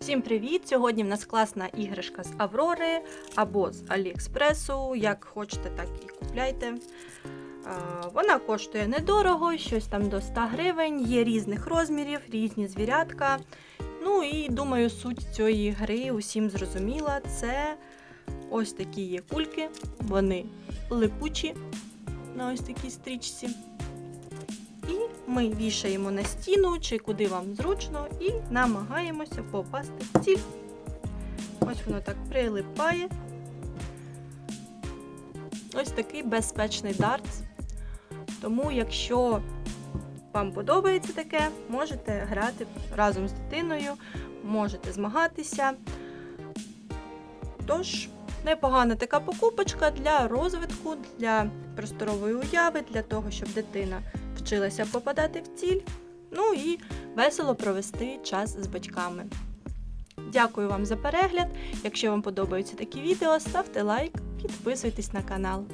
Всім привіт! Сьогодні в нас класна іграшка з Аврори або з Аліекспресу. Як хочете, так і купляйте. Вона коштує недорого, щось там до 100 гривень, є різних розмірів, різні звірятка. Ну і думаю, суть цієї гри усім зрозуміла. Це ось такі є кульки, вони липучі на ось такій стрічці. Ми вішаємо на стіну чи куди вам зручно, і намагаємося попасти в ціль. Ось воно так прилипає. Ось такий безпечний дартс. Тому, якщо вам подобається таке, можете грати разом з дитиною, можете змагатися. Тож, непогана така покупочка для розвитку, для просторової уяви, для того, щоб дитина вчилася попадати в ціль, ну і весело провести час з батьками. Дякую вам за перегляд. Якщо вам подобаються такі відео, ставте лайк, підписуйтесь на канал.